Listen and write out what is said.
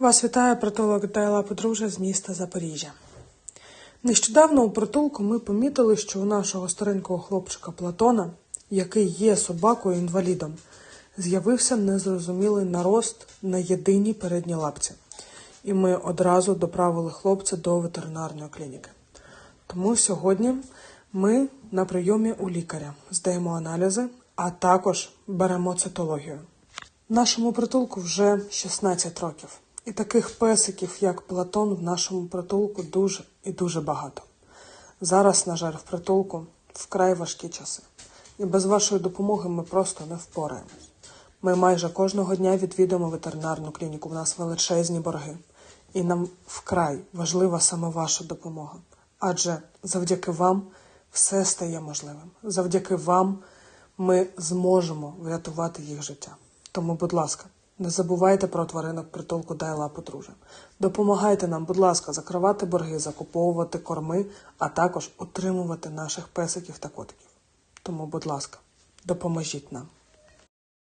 Вас вітає притулок Дайла Подружжя з міста Запоріжжя. Нещодавно у притулку ми помітили, що у нашого старенького хлопчика Платона, який є собакою-інвалідом, з'явився незрозумілий нарост на єдиній передній лапці. І ми одразу доправили хлопця до ветеринарної клініки. Тому сьогодні ми на прийомі у лікаря здаємо аналізи, а також беремо цитологію. Нашому притулку вже 16 років. І таких песиків, як Платон, в нашому притулку дуже і дуже багато. Зараз, на жаль, в притулку вкрай важкі часи. І без вашої допомоги ми просто не впораємось. Ми майже кожного дня відвідуємо ветеринарну клініку. У нас величезні борги. І нам вкрай важлива саме ваша допомога. Адже завдяки вам все стає можливим. Завдяки вам ми зможемо врятувати їх життя. Тому, будь ласка, не забувайте про тваринок притулку Дайла Подружжя. Допомагайте нам, будь ласка, закривати борги, закуповувати корми, а також утримувати наших песиків та котиків. Тому, будь ласка, допоможіть нам.